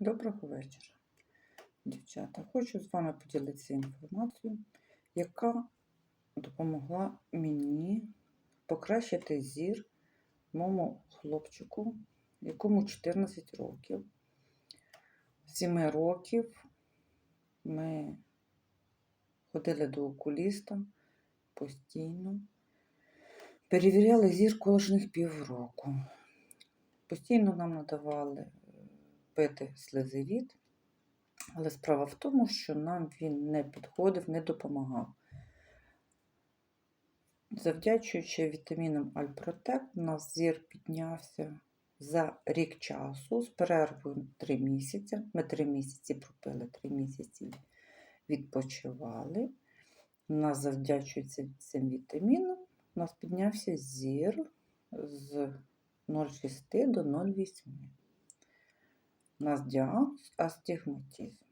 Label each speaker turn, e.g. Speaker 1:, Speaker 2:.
Speaker 1: Доброго вечора, дівчата. Хочу з вами поділитися інформацією, яка допомогла мені покращити зір моєму хлопчику, якому 14 років. З 7 років ми ходили до окуліста постійно, перевіряли зір кожних півроку. Постійно нам надавали е, пити слезевіт, але справа в тому, що нам він не підходив, не допомагав. Завдячуючи вітамінам Альпротек, у нас зір піднявся за рік часу з перервою 3 місяці. Ми 3 місяці пропили, 3 місяці відпочивали. У нас завдячуючи цим вітамінам, у нас піднявся зір з 0,6 до 0,8. У нас діагноз астигматизм.